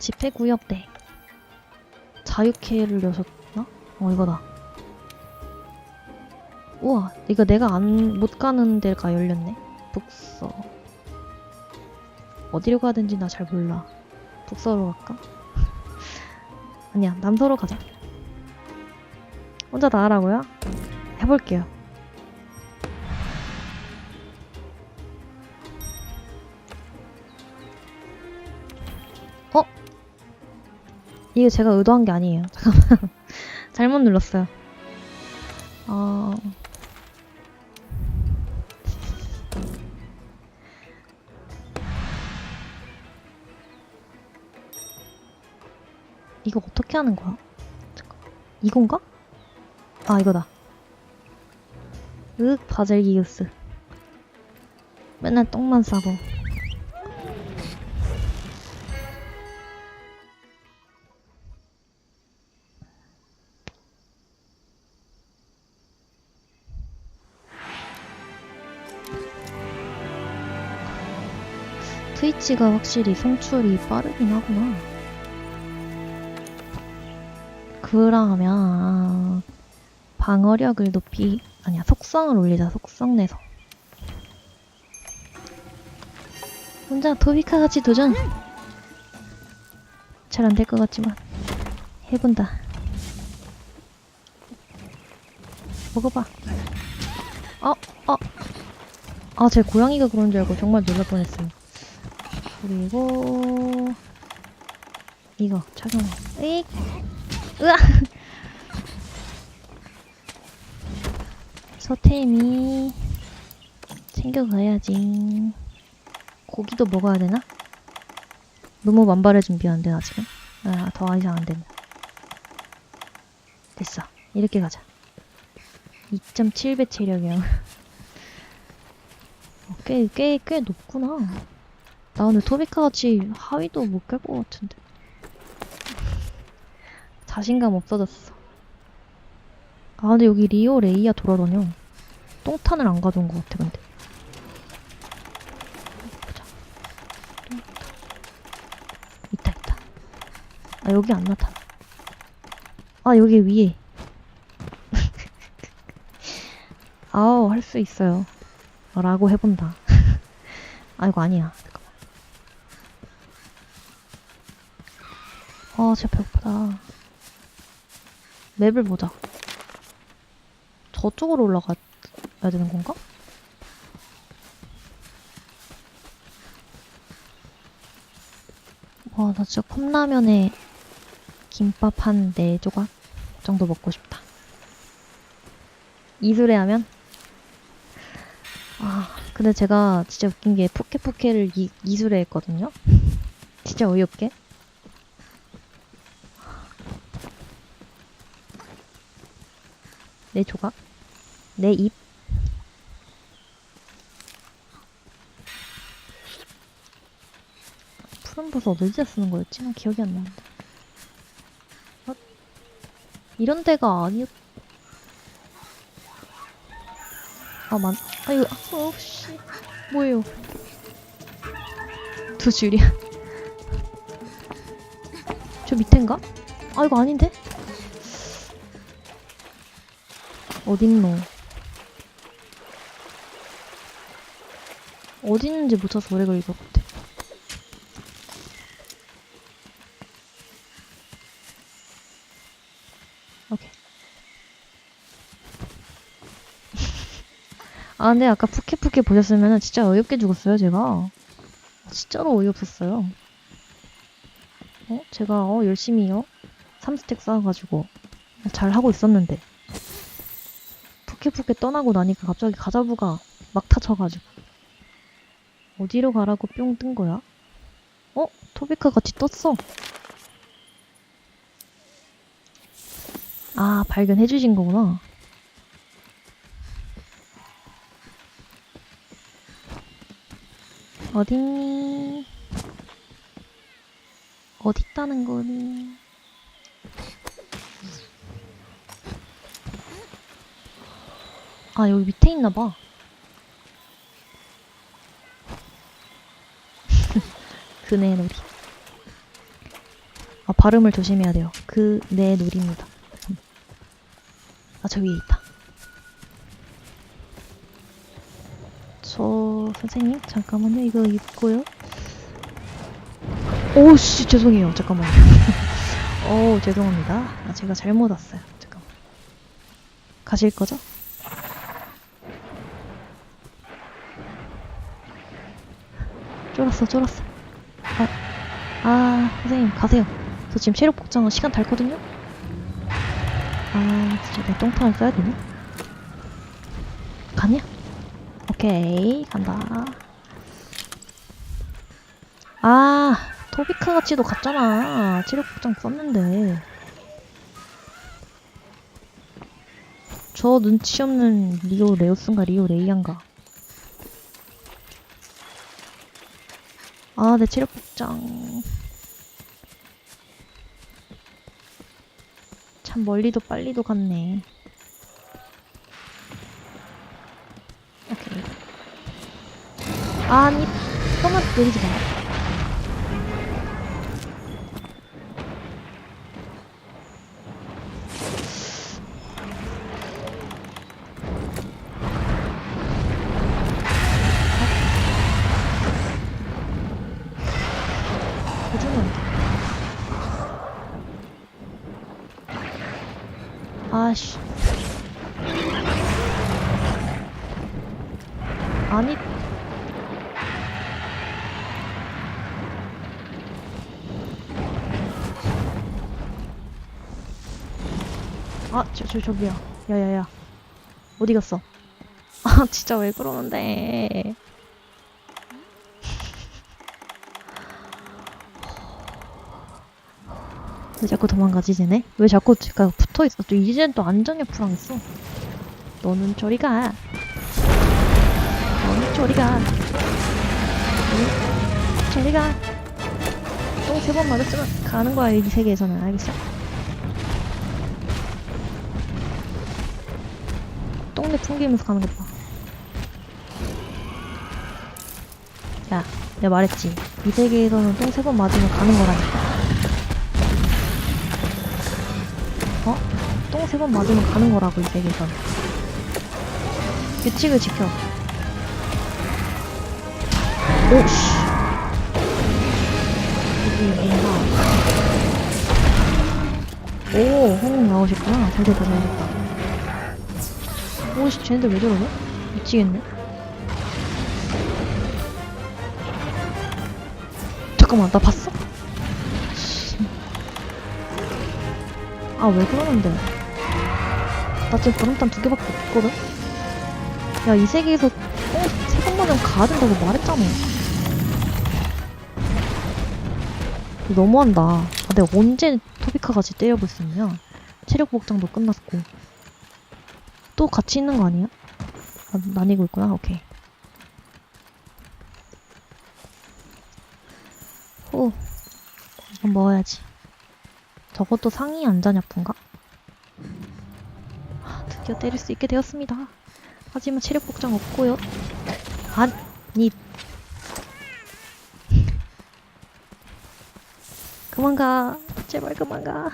집회구역 대 자유케를 여셨나? 어 이거다 우와 이거 내가 안 못 가는 데가 열렸네 북서 어디로 되는지 나 잘 몰라 북서로 갈까? 아니야 남서로 가자 혼자 다 하라고요? 해볼게요 이게 제가 의도한 게 아니에요 잠깐만 잘못 눌렀어요 어... 이거 어떻게 하는 거야? 잠깐. 이건가? 아 이거다. 윽 바젤기우스. 맨날 똥만 싸고. 트위치가 확실히 송출이 빠르긴 하구나. 그러면 방어력을 높이 아니야 속성을 올리자 속성 내서. 혼자 토비카 같이 도전! 잘 안 될 것 같지만 해본다. 먹어봐. 어 어 아제 고양이가 그런 줄 알고 정말 놀랄 뻔했어요 그리고 이거 착용해 에익 으아! 서템이 챙겨가야지. 고기도 먹어야 되나? 너무 만발의 준비하는데 나 지금? 아, 더 이상 안 된다. 됐어. 이렇게 가자. 2.7배 체력이야. 어, 꽤, 꽤, 꽤 높구나. 나 오늘 토비카 같이 하위도 못 깰 것 같은데. 자신감 없어졌어. 아, 근데 여기 리오 레이야 돌아다녀. 똥탄을 안 가져온 것 같아, 근데. 보자. 있다, 있다. 아, 여기 안 나타나. 아, 여기 위에. 아우, 할 수 있어요. 라고 해본다. 아, 이거 아니야. 잠깐만. 아, 진짜 배고프다. 맵을 보자. 저쪽으로 올라가야 되는 건가? 와, 나 진짜 컵라면에 김밥 한 4조각 정도 먹고 싶다. 이술에 하면? 아, 근데 제가 진짜 웃긴 게 푸케푸케를 이, 이술에 했거든요? 진짜 어이없게. 내 조각? 내 입? 푸른 버섯 어디다 쓰는 거였지? 나 기억이 안 나는데. 어? 이런 데가 아니었... 아, 만... 아, 이거... 어, 씨... 뭐예요? 두 줄이야. 저 밑엔가? 아, 이거 아닌데? 어딨노? 어디 있는지 못 찾아서 오래 걸릴 것 같아. 아, 근데 아까 푸케푸케 보셨으면 진짜 어이없게 죽었어요, 제가. 진짜로 어이없었어요. 어? 제가, 어, 열심히요. 3스택 쌓아가지고. 잘 하고 있었는데. 푸케푸케 떠나고 나니까 갑자기 가자부가 막 타쳐가지고 어디로 가라고 뿅 뜬 거야? 어? 토비카 같이 떴어 아 발견해 주신 거구나 어딨니? 어딨다는 거니? 아 여기 밑에 있나봐 그네 놀이 아, 발음을 조심해야 돼요. 그, 내 놀입니다. 음. 아, 저 위에 있다. 저, 선생님, 잠깐만요. 이거 입고요. 오씨, 죄송해요. 잠깐만요. 어 죄송합니다. 아, 제가 잘못 왔어요. 잠깐만. 가실 거죠? 쫄았어, 쫄았어. 아, 아, 선생님, 가세요. 저 지금 체력 복장은 시간 닳거든요? 아, 진짜 내 똥판을 써야 되나? 갔냐? 오케이, 간다. 아, 토비카 같이도 갔잖아. 체력 복장 썼는데. 저 눈치 없는 리오 레오스인가 리오 레이안가. 아, 내 체력 복장. 참 멀리도 빨리도 갔네. 오케이. 아니, 또만 내리지 마. 아씨 아니 아, 저, 저, 저기야. 야 야 야. 어디 갔어? 아, 진짜 왜 그러는데. 왜 자꾸 도망가지 쟤네? 왜 자꾸 제가 붙어있어? 또 이제는 또 안전옆으로 있어. 너는 저리 가. 너는 저리 가. 너는 저리 가똥 세번 맞았으면 가는 거야 이 세계에서는. 알겠어? 똥내 풍기면서 가는 것 봐. 야 내가 말했지. 이 세계에서는 똥 세 번 맞으면 가는 거라니까 세 번 맞으면 가는 거라고 이 세계에선 규칙을 지켜. 오씨. 여기 뭔가. 오 홍콩 나오셨구나. 잘 됐다 잘 됐다. 오씨 쟤네들 왜 저러냐? 미치겠네. 잠깐만 나 봤어? 아, 왜 그러는데? 나 지금 버릇단 두 개밖에 없거든? 야, 이 세계에서 똥세 번만은 가야 된다고 말했잖아. 너무한다. 아, 내가 언제 토비카 같이 때려볼 수 있냐? 체력 복장도 끝났고. 또 같이 있는 거 아니야? 아, 나뉘고 있구나? 오케이. 호. 이건 먹어야지. 저것도 상위 안전약품가? 아, 드디어 때릴 수 있게 되었습니다. 하지만 체력 복장 없고요. 아니. 그만 가. 제발 그만 가.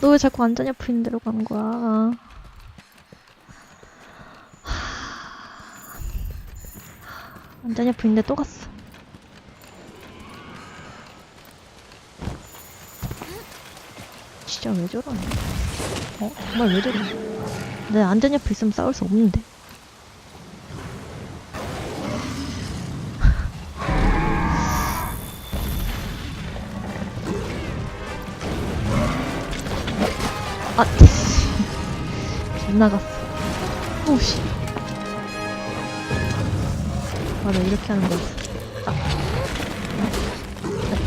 너 왜 자꾸 안전약품 있는 데로 가는 거야? 하... 안전약품 있는 데 또 갔어. 진짜 왜 저러냐? 어? 정말 왜 저러냐? 내 안전 옆에 있으면 싸울 수 없는데. 아, 빗나갔어. 오씨. 맞아, 이렇게 하는 거였어. 아. 아,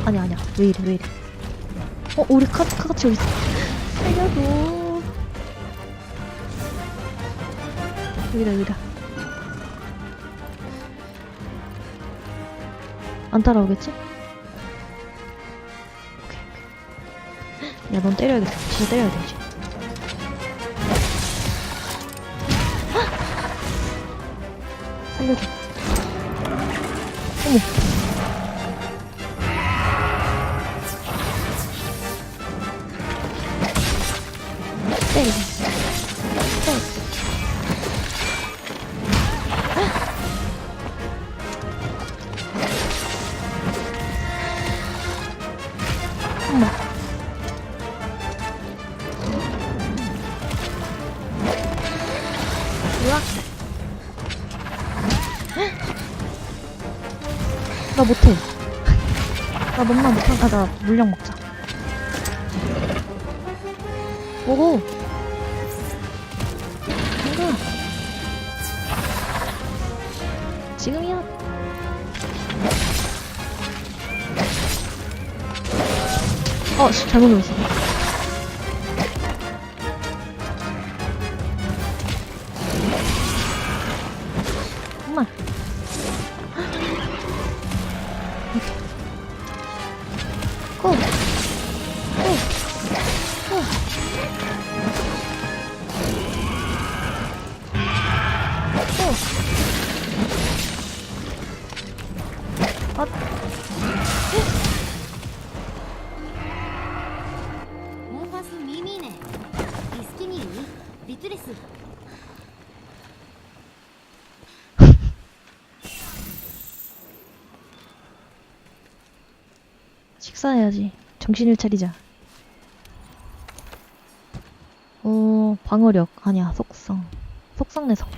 아니, 아니야. 왜 이래, 왜 이래. 어, 우리 카, 카같이 여기 있어. 살려줘. 여기다, 여기다. 안 따라오겠지? 오케이, 오케이. 야, 넌 때려야겠어. 진짜 때려야. 헉! 살려줘. 어머. 나 못해. 나 너무나 못한, 아, 나 물량 먹자. 오고. 뭔가. 지금이야. 어, 씨, 잘못 눌렀어. 식사해야지. 정신을 차리자. 어, 방어력. 아니야, 속성. 속성 내성.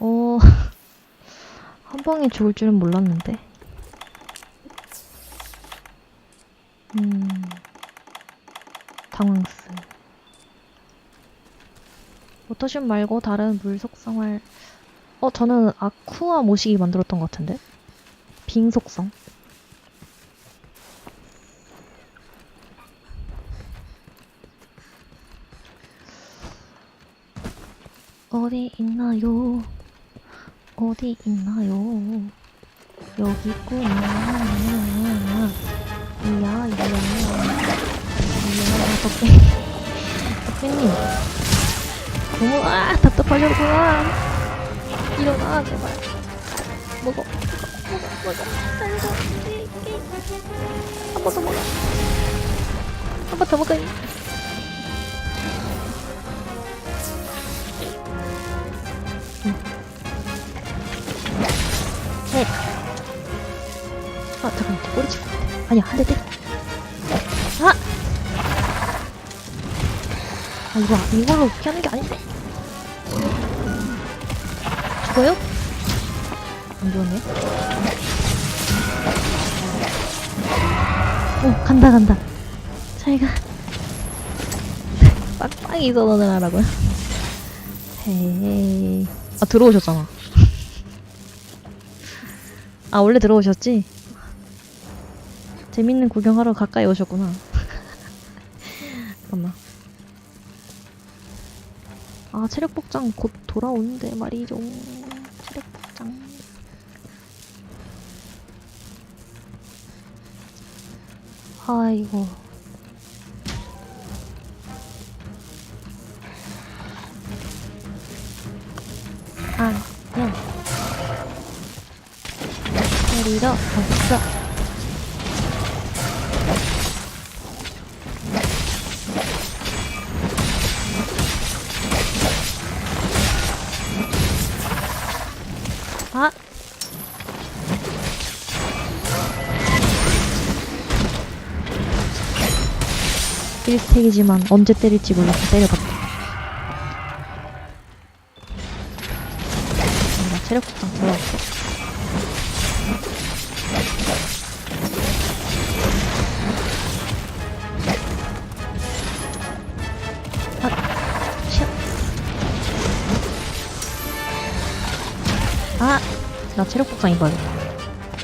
어, 한 방에 죽을 줄은 몰랐는데. 음, 당황스. 워터슛 말고 다른 물 속성을 어, 저는 아쿠아 모시기 만들었던 것 같은데? 빙 속성. 어디 있나요? 어디 있나요? 여기 있구나. 이야, 이야. 이야, 덕배. 덕배님. 너무, 아, 답답하셨구나. 일어나 제발 먹어 먹어 먹어 먹어 살려줘 한번더 먹어 한번더 먹어 셋. 아 잠깐만 저 꼬리 칠것 같아 아니야 한대 때려 아! 아 이거 이걸로 피하는 게 아닌데 죽어요? 안 좋네. 오, 간다, 간다. 잘 가. 빡빡이 선언을 하라고요? 헤이. 아, 들어오셨잖아. 아, 원래 들어오셨지? 재밌는 구경하러 가까이 오셨구나. 잠깐만. 아, 체력 복장 곧 돌아오는데 말이죠. 아이고. 아, 야. 내리러 갔어. 일스택이지만 언제 때릴지 몰라서 때려봤다. 나 체력 폭탄 들어왔어. 아, 샷. 아, 나 체력 폭탄 입어야겠다.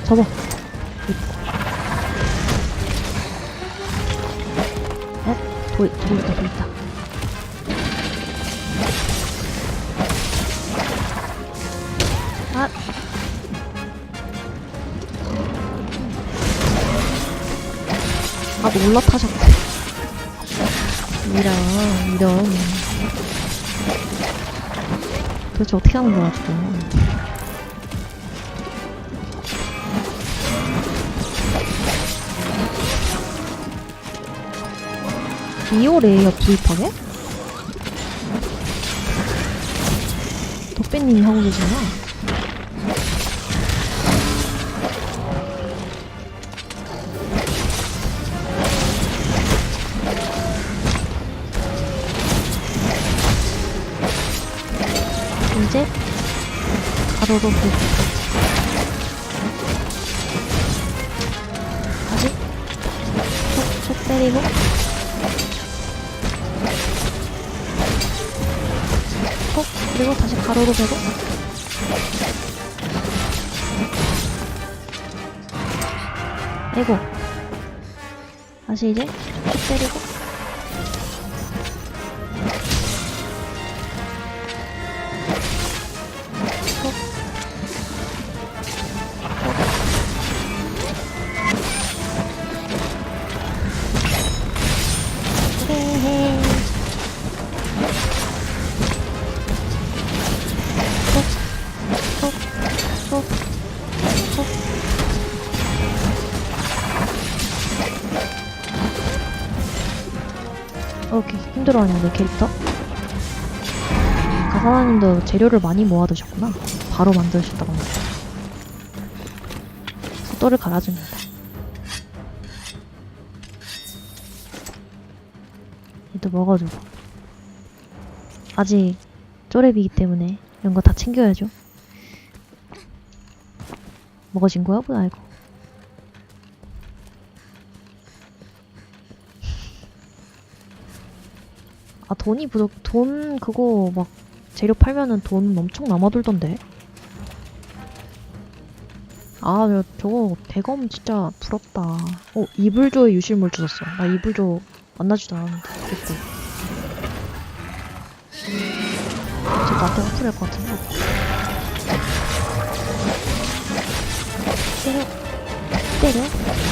접어. 있다, 돌 있다. 아. 아, 너 올라타셨네. 이런, 이런. 도대체 어떻게 하는 거야, 지금. 비오 레이어 구입하게? 덕배님이 하고 계시구나. 이제 가로로 굴 때리고 톡 그리고 다시 가로로 베고. 아이고. 다시 이제 촉 때리고 힘들어하냐 내 캐릭터? 가사나님도 재료를 많이 모아두셨구나. 바로 만드셨다고 합니다. 속도를 갈아줍니다. 얘도 먹어주고. 아직 쪼렙이기 때문에 이런 거 다 챙겨야죠. 먹어진 거야 뭐야 이거 아 돈이 부족 돈 그거 막 재료 팔면은 돈 엄청 남아돌던데. 아 저- 저거 대검 진짜 부럽다. 어 이불조의 유실물 주셨어. 나 이불조 만나지도 않았는데. 됐고. 저 나한테 화풀할 것 같은데. 때려. 때려.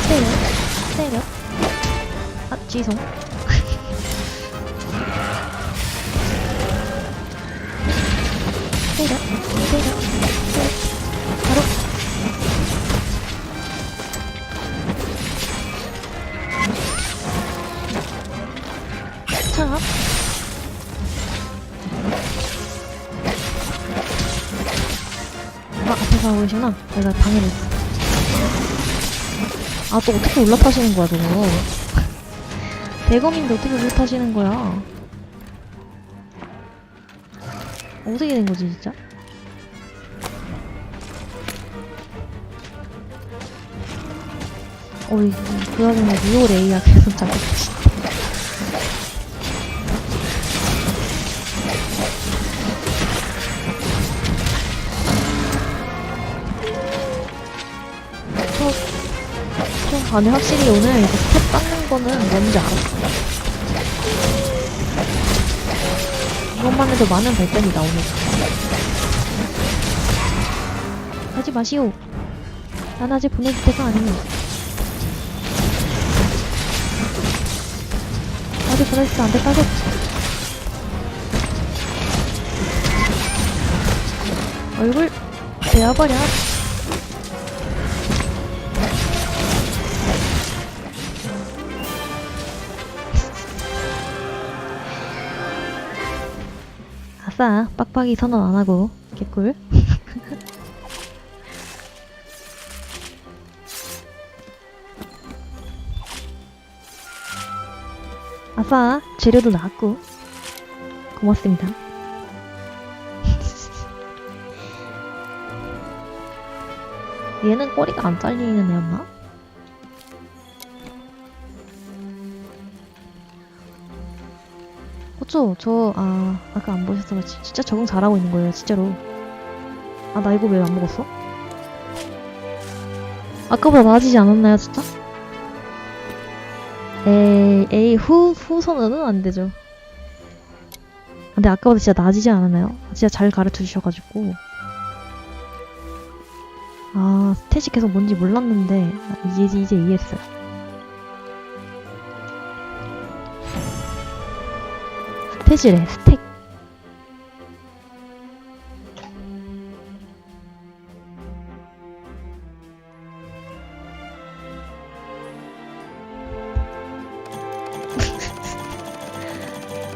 때려. 때려. 아 지성 때려 때려 바로 차 아, 앞에 가고 계시구나. 내가 방해를 했어. 아, 또 어떻게 올라타시는 거야, 저거. 대검인데 어떻게 올라타시는 거야. 어떻게 된 거지, 진짜? 어이, 그 와중에 리오 레이야 계속 잡고 저, 저, 아니, 확실히 오늘 이거 스텝 닦는 거는 뭔지 알았어. 이것만 해도 많은 발전이 나오네. 하지 마시오. 난 아직 보내줄 때가 아니오. 아직 보내줄 때안 됐다고. 얼굴 베어버려. 아싸, 빡빡이 선언 안 하고 개꿀. 아싸, 재료도 나왔고 고맙습니다. 얘는 꼬리가 안 잘리는 애였나? 그쵸? 저, 아, 아까 안 보셔서 그렇지. 진짜 적응 잘하고 있는 거예요, 진짜로. 아, 나 이거 왜 안 먹었어? 아까보다 나아지지 않았나요, 진짜? 에이, 에이, 후, 후선언은 안 되죠. 근데 아까보다 진짜 나아지지 않았나요? 진짜 잘 가르쳐 주셔가지고. 아, 스탯이 계속 뭔지 몰랐는데, 아, 이제, 이제 이해했어요. 스탯이래, 스택.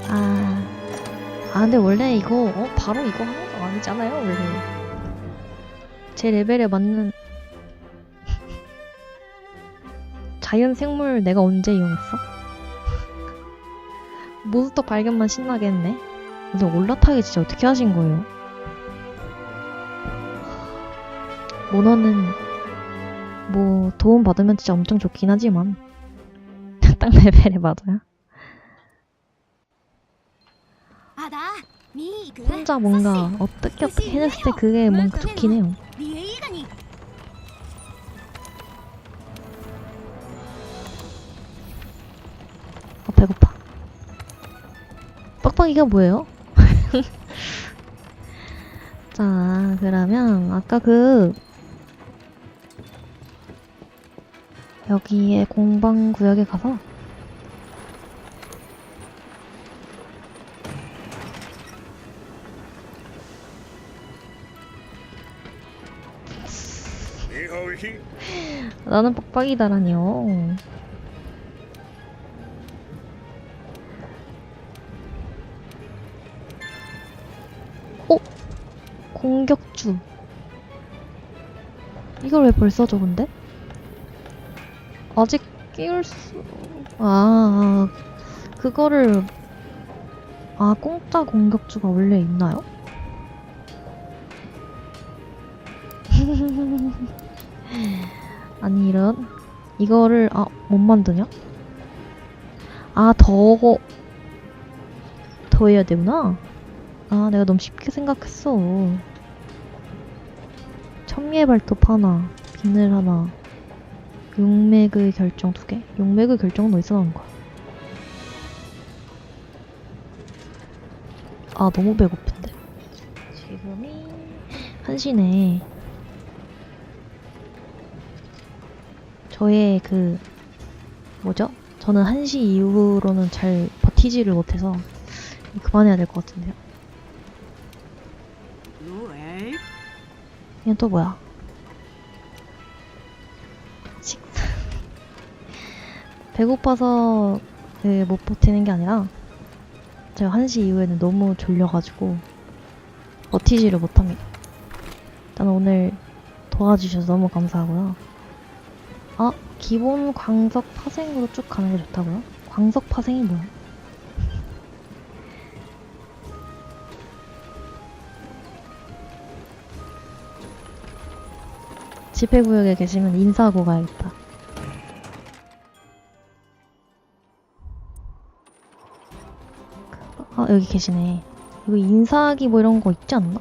아, 아, 근데 원래 이거, 어, 바로 이거 하는 거 아니잖아요, 원래. 제 레벨에 맞는 자연 생물 내가 언제 이용했어? 몬스터 발견만 신나겠네. 근데 올라타기 진짜 어떻게 하신 거예요? 모너는 뭐 도움 받으면 진짜 엄청 좋긴 하지만 딱 레벨에 맞아요. 혼자 뭔가 어떻게 어떻게 해냈을 때 그게 뭔가 좋긴 해요. 빡빡이가 뭐예요? 자 그러면 아까 그 여기에 공방 구역에 가서 나는 빡빡이다라니요. 공격주. 이걸 왜 벌써 적은데? 아직 끼울 수... 아, 그거를... 아, 공짜 공격주가 원래 있나요? 아니, 이런. 이거를, 아, 못 만드냐? 아, 더, 더 해야 되구나? 아, 내가 너무 쉽게 생각했어. 천미의 발톱 하나, 비늘 하나, 용맥의 결정 두 개? 용맥의 결정은 어디서 나온 거야? 아, 너무 배고픈데. 지금이 1시네. 저의 그, 뭐죠? 저는 1시 이후로는 잘 버티지를 못해서 그만해야 될 것 같은데요. 이건 또 뭐야? 식사. 배고파서 그 못 버티는 게 아니라 제가 1시 이후에는 너무 졸려가지고 버티지를 못합니다. 일단 오늘 도와주셔서 너무 감사하고요. 아, 기본 광석 파생으로 쭉 가는 게 좋다고요? 광석 파생이 뭐야? 집회구역에 계시면 인사하고 가야겠다. 아, 여기 계시네. 이거 인사하기 뭐 이런 거 있지 않나?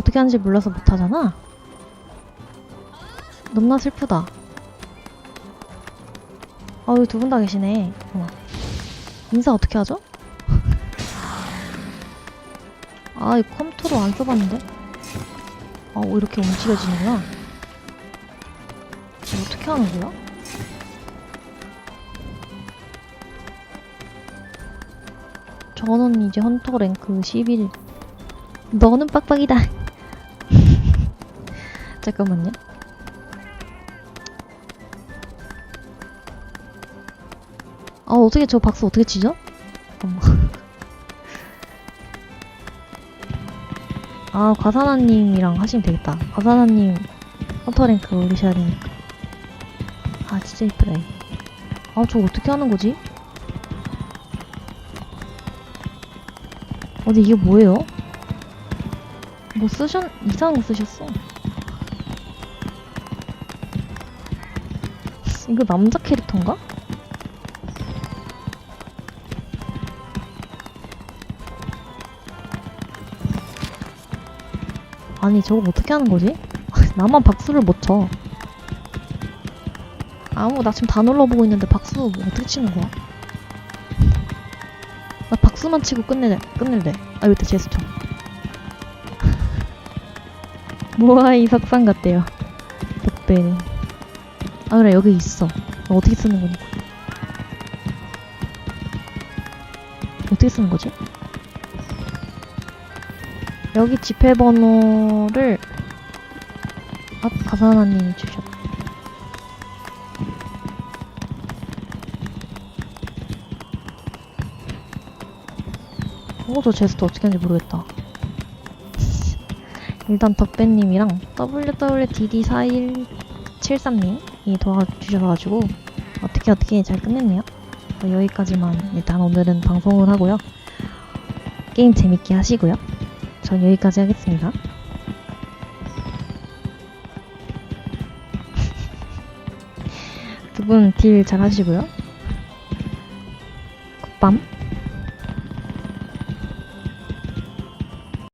어떻게 하는지 몰라서 못하잖아? 너무나 슬프다. 아, 여기 두 분 다 계시네. 어머. 인사 어떻게 하죠? 아, 이 컴퓨터로 안 써봤는데? 아, 오, 이렇게 움직여지는구나. 어떻게 하는 거야? 저는 이제 헌터 랭크 11. 너는 빡빡이다. 잠깐만요. 아, 어떻게 저 박수 어떻게 치죠? 아, 과사나님이랑 하시면 되겠다. 과사나님 헌터랭크 올리셔야 되니까. 아, 진짜 이쁘다. 얘. 아, 저거 어떻게 하는 거지? 어, 근데 이게 뭐예요? 뭐 쓰셨, 이상한 거 쓰셨어. 이거 남자 캐릭터인가? 아니 저거 어떻게 하는 거지? 나만 박수를 못 쳐. 아무 나 지금 다 눌러보고 있는데 박수 뭐 어떻게 치는 거야? 나 박수만 치고 끝내 끝낼래. 아 이때 제스처. 모아이 석상 같대요. 덕배는. 아 그래 여기 있어. 나 어떻게 쓰는 거니까. 어떻게 쓰는 거지? 여기 지폐 번호를 아, 가사나님이 주셨. 어, 저 제스트 어떻게 하는지 모르겠다. 일단 덕배님이랑 WWDD4173님이 도와주셔가지고 어떻게 어떻게 잘 끝냈네요. 어, 여기까지만 일단 오늘은 방송을 하고요. 게임 재밌게 하시고요. 전 여기까지 하겠습니다. 두 분 딜 잘 하시고요. 국밤.